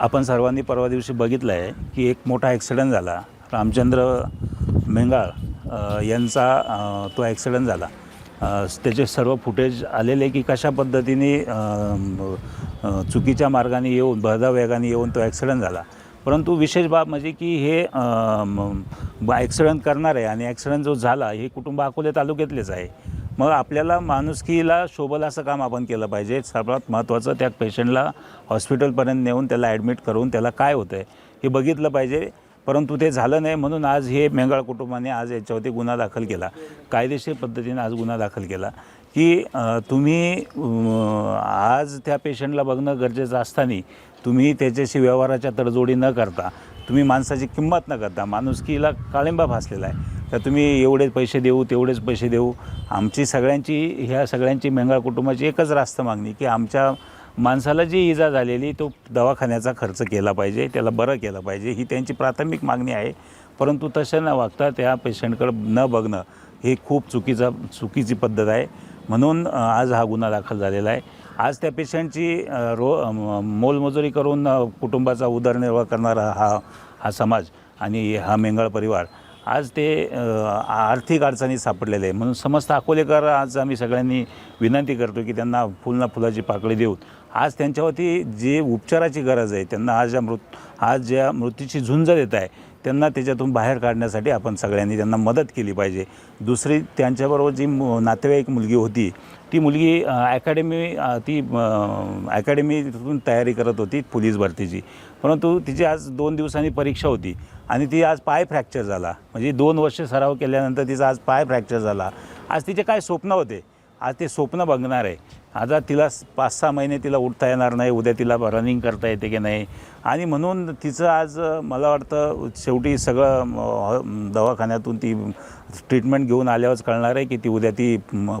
आपण सर्वांनी परवा दिवशी बघितलं आहे की एक मोठा ॲक्सिडंट झाला. रामचंद्र मेंगाळ यांचा तो ॲक्सिडंट झाला. त्याचे सर्व फुटेज आलेले की कशा पद्धतीने चुकीच्या मार्गाने येऊन भरधाव वेगाने येऊन तो ॲक्सिडंट झाला. परंतु विशेष बाब म्हणजे की हे ॲक्सिडंट करणार आहे आणि ॲक्सिडंट जो झाला हे कुटुंब अकोले तालुक्यातलेच आहे. मग आपल्याला माणुसकीला शोभल असं काम आपण केलं पाहिजे. सर्वात महत्त्वाचं त्या पेशंटला हॉस्पिटलपर्यंत नेऊन त्याला ॲडमिट करून त्याला काय होतं आहे हे बघितलं पाहिजे. परंतु ते झालं नाही म्हणून आज हे मेंगाळ कुटुंबाने आज याच्यावरती गुन्हा दाखल केला. कायदेशीर पद्धतीने आज गुन्हा दाखल केला. की तुम्ही आज त्या पेशंटला बघणं गरजेचं असताना तुम्ही त्याच्याशी व्यवहाराच्या तडजोडी न करता तुम्ही माणसाची किंमत न करता माणुसकीला काळिंबा भासलेला आहे. तर तुम्ही एवढेच पैसे देऊ तेवढेच पैसे देऊ. आमची सगळ्यांची ह्या सगळ्यांची मेंगाळ कुटुंबाची एकच रास्त मागणी की आमच्या माणसाला जी इजा झालेली तो दवाखान्याचा खर्च केला पाहिजे त्याला बरं केलं पाहिजे ही त्यांची प्राथमिक मागणी आहे. परंतु तसं न वागता त्या पेशंटकडं न बघणं हे खूप चुकीचा चुकीची पद्धत आहे. म्हणून आज हा गुन्हा दाखल झालेला आहे. आज त्या पेशंटची रो मोलमजुरी करून कुटुंबाचा उदरनिर्वाह करणारा हा हा समाज आणि हा मेंगाळ परिवार आज ते आर्थिक अडचणीत सापडलेले आहे. म्हणून समस्त अकोलेकर आज आम्ही सगळ्यांनी विनंती करतो की त्यांना फुलना फुलाची पाकळी देऊन. आज त्यांच्यावरती जे उपचाराची गरज आहे त्यांना आज ज्या मृत आज ज्या मृत्यूची झुंज देत आहे त्यांना त्याच्यातून बाहेर काढण्यासाठी आपण सगळ्यांनी त्यांना मदत केली पाहिजे. दुसरी त्यांच्याबरोबर जी नातेवाईक मुलगी होती ती मुलगी अ, अकॅडमी ती अ, अकॅडमीतून तयारी करत होती पोलीस भरतीची. परंतु तिची आज दोन दिवसांनी परीक्षा होती आणि ती आज पाय फ्रॅक्चर झाला. म्हणजे दोन वर्ष सराव केल्यानंतर तिचा आज पाय फ्रॅक्चर झाला. आज तिचे काय स्वप्न होते? आज ते स्वप्न बघणार आहे. आता तिला पाच सहा महिने तिला उठता येणार नाही उद्या तिला रनिंग करता येते की नाही? आणि म्हणून तिचं आज मला वाटतं शेवटी सगळं दवाखान्यातून ती ट्रीटमेंट घेऊन आल्यावरच कळणार आहे की ती उद्या ती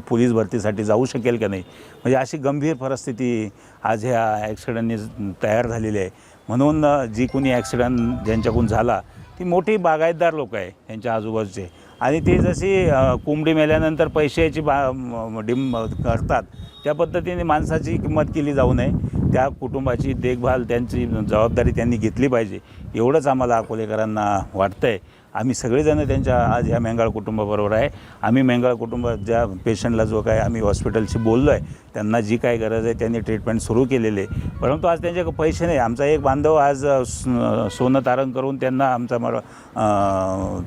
पोलीस भरतीसाठी जाऊ शकेल का नाही? म्हणजे अशी गंभीर परिस्थिती आज ह्या ॲक्सिडेंटनी तयार झालेली आहे. म्हणून जी कोणी ॲक्सिडेंट ज्यांच्याकडून झाला ती मोठी बागायतदार लोक आहे त्यांच्या आजूबाजूचे. आणि ते जशी कोंबडी मेल्यानंतर पैशाची बा डिम करतात त्या पद्धतीने माणसाची किंमत केली जाऊ नये. त्या कुटुंबाची देखभाल त्यांची जबाबदारी त्यांनी घेतली पाहिजे. एवढंच आम्हाला अकोलेकरांना वाटतं आहे आम्ही सगळेजण त्यांच्या आज ह्या मेंगाळ कुटुंबाबरोबर आहे. आम्ही मेंगाळ कुटुंब ज्या पेशंटला जो काय आम्ही हॉस्पिटलशी बोललो आहे त्यांना जी काय गरज आहे त्यांनी ट्रीटमेंट सुरू केलेली आहे. परंतु आज त्यांच्याकडे पैसे नाही. आमचा एक बांधव आज स- सोनं तारण करून त्यांना आमचा मर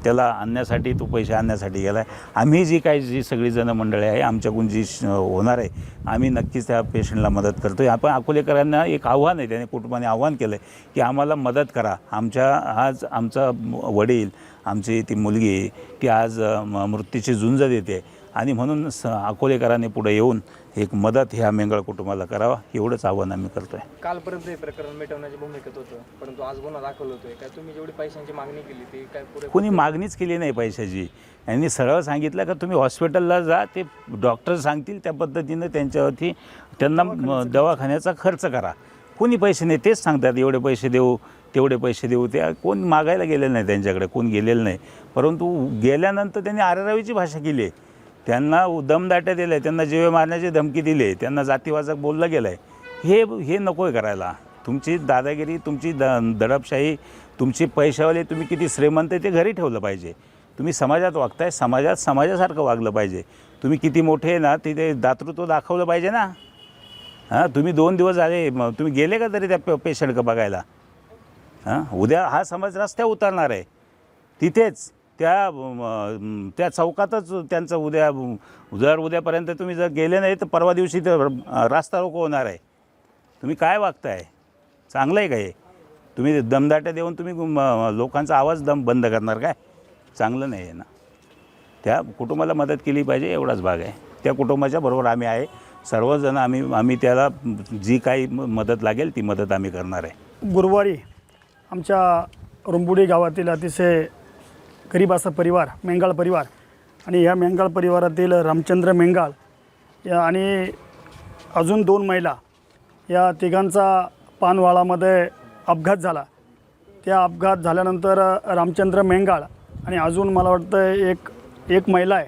त्याला आणण्यासाठी तो पैसे आणण्यासाठी गेला आहे आम्ही जी काय जी सगळीजणं मंडळी आहे आमच्याकडून जी श- होणार आहे आम्ही नक्कीच त्या पेशंटला मदत करतो आहे आपण अकोलेकरांना एक आव्हान आहे त्याने कुटुंबाने आव्हान केलं आहे की आम्हाला मदत करा. आमच्या आज आमचा वडील आमची ती मुलगी ती आज म- मृत्यूची झुंज देते. आणि म्हणून स अकोलेकरांनी पुढे येऊन एक मदत ह्या मेंगळ कुटुंबाला करावा एवढंच आव्हान आम्ही करतो आहे कालपर्यंत हे प्रकरण मिटवण्याच्या भूमिकेत होतं परंतु आज गुन्हा दाखल होतोय. काय तुम्ही जेवढी पैशांची मागणी केली ती काय पुरे कोणी मागणीच केली नाही पैशाची. यांनी सरळ सांगितलं का तुम्ही हॉस्पिटलला जा ते डॉक्टर सांगतील त्या पद्धतीनं त्यांच्यावरती त्यांना दवाखान्याचा खर्च. करा. कोणी पैसे नाही तेच सांगतात एवढे पैसे देऊ तेवढे पैसे देऊ. ते कोण मागायला गेलेलं नाही त्यांच्याकडे कोण गेलेलं नाही. परंतु गेल्यानंतर त्यांनी आरेरावीची भाषा केली आहे. त्यांना दमदाट्या दिल्या त्यांना जीवे मारण्याची धमकी दिली आहे त्यांना जातीवाचक बोललं गेलं आहे हे हे नको आहे करायला. तुमची दादागिरी तुमची द दडपशाही तुमची पैशावाले तुम्ही किती श्रीमंत आहे ते घरी ठेवलं पाहिजे. तुम्ही समाजात वागताय समाजात समाजासारखं वागलं पाहिजे. तुम्ही किती मोठे आहे ना तिथे दातृत्व दाखवलं पाहिजे ना. हां तुम्ही दोन दिवस झाले मग तुम्ही गेले का तरी त्या पे पेशंट बघायला? हां उद्या हा समाज रस्त्यावर उतरणार आहे. तिथेच. त्या म, त्या चौकातच त्यांचं उद्या जर उद्यापर्यंत तुम्ही जर गेले नाही तर परवा दिवशी तर रास्ता रोको होणार आहे. तुम्ही काय वागताय? चांगलं आहे का हे? तुम्ही दमदाट्या देऊन तुम्ही म, लोकांचा आवाज दम बंद करणार काय? चांगलं नाही आहे ना. त्या कुटुंबाला मदत केली पाहिजे एवढाच भाग आहे. त्या कुटुंबाच्या बरोबर आम्ही आहे. सर्वजण आम्ही आम्ही त्याला जी काही म- मदत लागेल ती मदत आम्ही करणार आहे. गुरुवारी आमच्या रुंबुडी गावातील अतिशय गरीब असा परिवार मेंगाळ परिवार. आणि ह्या मेंगाळ परिवारातील रामचंद्र मेंगाळ या आणि अजून दोन महिला या तिघांचा पानवाळामध्ये अपघात झाला. त्या अपघात झाल्यानंतर रामचंद्र मेंगाळ आणि अजून मला वाटतं एक एक महिला आहे.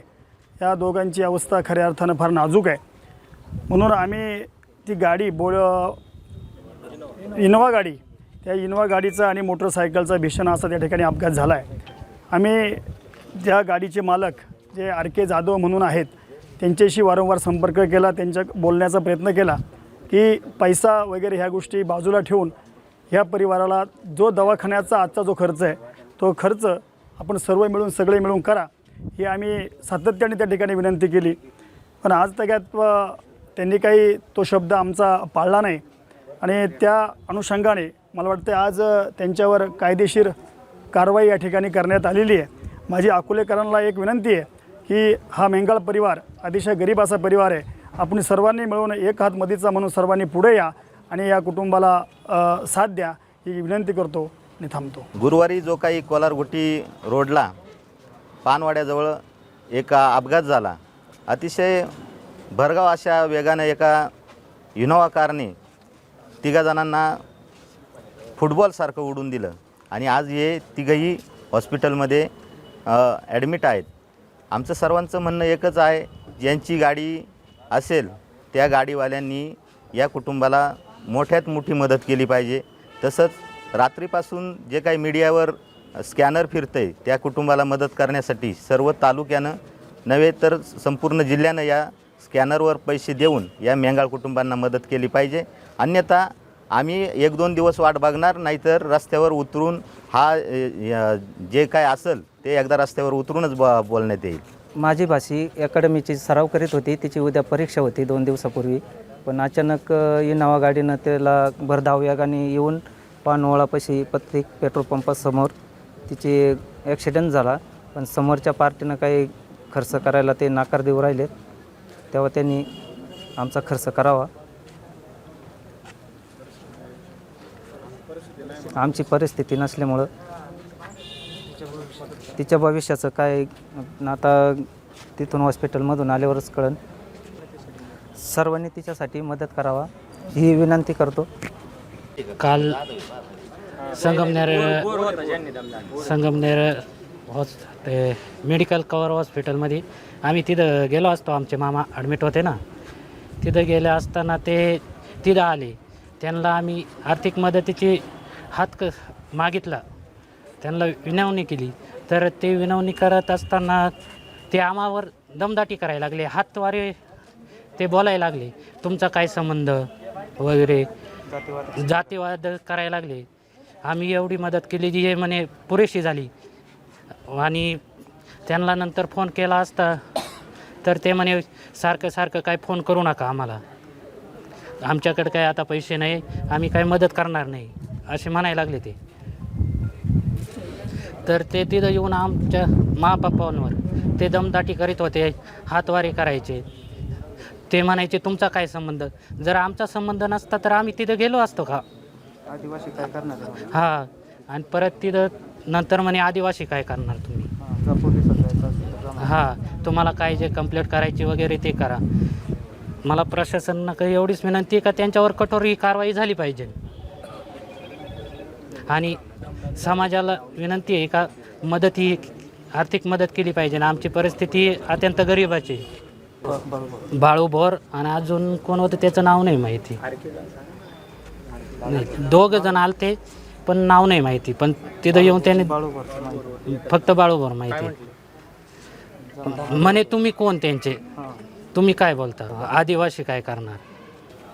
या दोघांची अवस्था खऱ्या अर्थानं फार नाजूक आहे. म्हणून आम्ही ती गाडी बोळ इनोवा गाडी त्या इनोवा गाडीचा आणि मोटरसायकलचा भीषण असा त्या ठिकाणी अपघात झाला आहे. आम्ही ज्या गाडीचे मालक जे आर के जाधव म्हणून आहेत त्यांच्याशी वारंवार संपर्क केला त्यांच्या बोलण्याचा प्रयत्न केला की पैसा वगैरे ह्या गोष्टी बाजूला ठेवून ह्या परिवाराला जो दवाखान्याचा आजचा जो खर्च आहे तो खर्च आपण सर्व मिळून सगळे मिळून करा ही आम्ही सातत्याने त्या ठिकाणी विनंती केली. पण आज तग्यात त्यांनी काही तो शब्द आमचा पाळला नाही. आणि त्या अनुषंगाने मला वाटतं आज त्यांच्यावर कायदेशीर कारवाई या ठिकाणी करण्यात आलेली आहे. माझी अकोलेकरांना एक विनंती आहे की हा मेंगाळ परिवार अतिशय गरीब असा परिवार आहे. आपण सर्वांनी मिळून एक हात मदीचा म्हणून सर्वांनी पुढे या आणि या कुटुंबाला साथ द्या ही विनंती करतो आणि थांबतो. गुरुवारी जो काही कोलारगुटी रोडला पानवाड्याजवळ एक अपघात झाला. अतिशय भरगाव अशा वेगानं एका इनोवा कारने तिघा जणांना फुटबॉलसारखं उडून दिलं. आणि आज हे तिघंही हॉस्पिटलमध्ये ॲडमिट आहेत. आमचं सर्वांचं म्हणणं एकच आहे ज्यांची गाडी असेल त्या गाडीवाल्यांनी या कुटुंबाला मोठ्यात मोठी मदत केली पाहिजे. तसंच रात्रीपासून जे काही मीडियावर स्कॅनर फिरतं आहे त्या कुटुंबाला मदत करण्यासाठी सर्व तालुक्यानं नव्हे तर संपूर्ण जिल्ह्यानं या स्कॅनरवर पैसे देऊन या मेंगाळ कुटुंबांना मदत केली पाहिजे. अन्यथा आम्ही एक दोन दिवस वाट बघणार नाहीतर रस्त्यावर उतरून हा जे काय असेल ते एकदा रस्त्यावर उतरूनच ब बोलण्यात येईल. माझी भाषी अकॅडमीची सराव करीत होती तिची उद्या परीक्षा होती दोन दिवसापूर्वी. पण अचानक अ, गाडीनं त्याला भरधाव वेगाने येऊन पानवळापाशी प्रत्येक पेट्रोल पंपासमोर तिची ॲक्सिडेंट झाला. पण समोरच्या पार्टीनं काही खर्च करायला ते नाकार देऊ राहिले तेव्हा त्यांनी आमचा खर्च करावा. आमची परिस्थिती नसल्यामुळं तिच्या भविष्याचं काय आता तिथून हॉस्पिटलमधून आल्यावरच कळन. सर्वांनी तिच्यासाठी मदत करावा ही विनंती करतो. काल संगमनेर संगमनेर हॉस ते मेडिकल कवर हॉस्पिटलमध्ये. आम्ही तिथं गेलो असतो आमचे मामा ॲडमिट होते ना. तिथं गेले असताना ते तिथं आले. त्यांना आम्ही आर्थिक मदतीची हात क मागितला. त्यांना विनवणी केली. तर ते विनवणी करत असताना ते आम्हावर दमदाटी करायला लागले. हातवारे ते बोलायला लागले. तुमचा काय संबंध? वगैरे. जातीवाद. करायला लागले. आम्ही एवढी मदत केली जी हे म्हणे पुरेशी झाली. आणि त्यांना नंतर फोन केला असता तर ते म्हणे सारखं सारखं काय फोन करू नका आम्हाला. आमच्याकडे काय आता पैसे नाही. आम्ही काय मदत करणार नाही. असे म्हणायला लागले ते. तर ते तिथं येऊन आमच्या मापप्पांवर ते दमदाटी करीत होते हातवारे करायचे. ते म्हणायचे तुमचा काय संबंध? जर आमचा संबंध नसता तर आम्ही तिथं गेलो असतो का? आदिवासी काय करणार हां. आणि परत तिथं नंतर म्हणे आदिवासी काय करणार तुम्ही? हां तुम्हाला काय जे कंप्लेंट करायची वगैरे ते करा. मला प्रशासनानं काही एवढीच विनंती का त्यांच्यावर कठोर ही कारवाई झाली पाहिजे. आणि समाजाला विनंती आहे का मदत ही आर्थिक मदत केली पाहिजे आणि आमची परिस्थिती अत्यंत गरिबाची बाळू भोर आणि अजून कोण होतं त्याचं नाव नाही माहिती. नाही दोघं जण आलते पण नाव नाही माहिती. पण तिथं येऊन त्याने फक्त बाळूभोर माहिती म्हणे तुम्ही कोण त्यांचे? तुम्ही काय बोलता? आदिवासी काय करणार?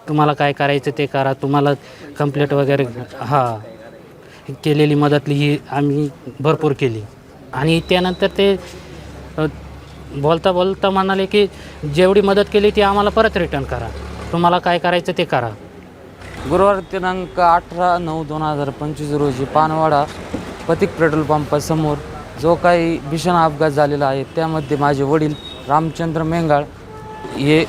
तुम्हाला काय करायचं ते करा तुम्हाला कम्प्लेट वगैरे हां. केलेली मदतली ही आम्ही भरपूर केली. आणि त्यानंतर ते बोलता बोलता म्हणाले की जेवढी मदत केली ती आम्हाला परत रिटर्न करा. तुम्हाला काय करायचं ते करा. गुरुवार दिनांक अठरा नऊ दोन हजार पंचवीस रोजी पानवाडा पथिक पेट्रोल पंपासमोर जो काही भीषण अपघात झालेला आहे त्यामध्ये माझे वडील रामचंद्र मेंगाळ हे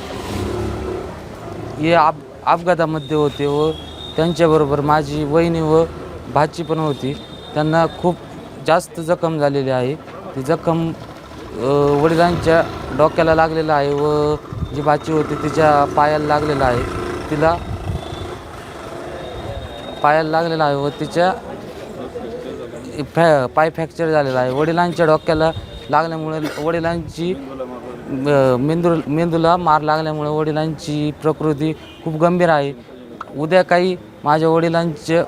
हे अप अपघातामध्ये होते व त्यांच्याबरोबर माझी वहिनी व भाची पण होती. त्यांना खूप जास्त जखम झालेली आहे. ती जखम वडिलांच्या डोक्याला लागलेलं आहे व जी भाची होती तिच्या पायाला लागलेलं आहे. तिला पायाला लागलेला आहे व तिच्या फॅ पाय फ्रॅक्चर झालेला आहे. वडिलांच्या डोक्याला लागल्यामुळे वडिलांची मेंदू मेंदूला मार लागल्यामुळे वडिलांची प्रकृती खूप गंभीर आहे. उद्या काही माझ्या वडिलांचे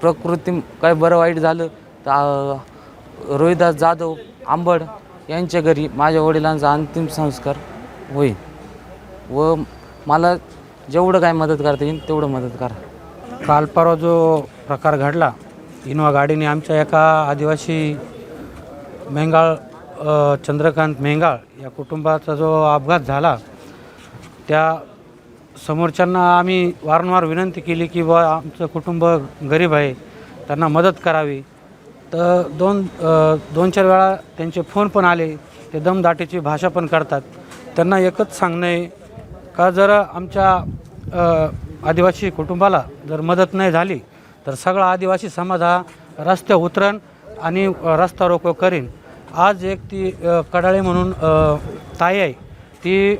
प्रकृती काय बरं वाईट झालं तर रोहिदास जाधव आंबड यांच्या घरी माझ्या वडिलांचा अंतिम संस्कार होईल. व मला जेवढं काय मदत करता येईल तेवढं मदत करा. काल परवा जो प्रकार घडला इनोवा गाडीने आमच्या एका आदिवासी मेंगाळ चंद्रकांत मेंगाळ या कुटुंबाचा जो अपघात झाला त्या समोरच्यांना आम्ही वारंवार विनंती केली की बा आमचं कुटुंब गरीब आहे त्यांना मदत करावी. तर दोन दोन चार वेळा त्यांचे फोन पण आले ते दमदाटीची भाषा पण करतात. त्यांना एकच सांगणं आहे का जर आमच्या आदिवासी कुटुंबाला जर मदत नाही झाली तर सगळा आदिवासी समाज हा रस्त्या उतरण आणि रस्ता रोको करीन. आज एक ती कडाळे म्हणून ताई आहे ती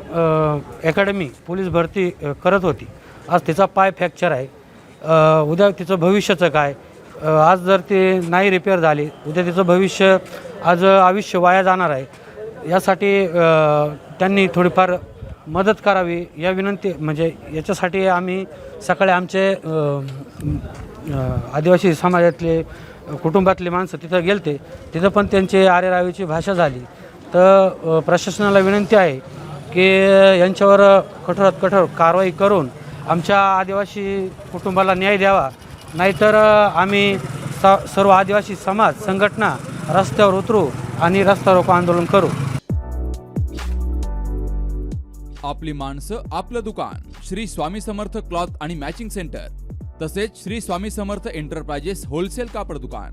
अकॅडमी पोलीस भरती करत होती. आज तिचा पाय फ्रॅक्चर आहे. उद्या तिचं भविष्याचं काय? आज जर ते नाही रिपेअर झाली उद्या तिचं भविष्य आज आयुष्य वाया जाणार आहे. यासाठी त्यांनी थोडीफार मदत करावी. या विनंती म्हणजे याच्यासाठी आम्ही सकाळी आमचे आदिवासी समाजातले कुटुंबातले माणसं तिथं गेलते. तिथं पण त्यांची आरेरावीची भाषा झाली. तर प्रशासनाला विनंती आहे की यांच्यावर कठोरात कठोर कारवाई करून आमच्या आदिवासी कुटुंबाला न्याय द्यावा. नाहीतर आम्ही स सर्व आदिवासी समाज संघटना रस्त्यावर उतरू आणि रस्ता रोको आंदोलन करू. आपली माणसं आपलं दुकान श्री स्वामी समर्थ क्लॉथ आणि मॅचिंग सेंटर तसेच श्री स्वामी समर्थ एंटरप्राइजेस होलसेल कापड दुकान.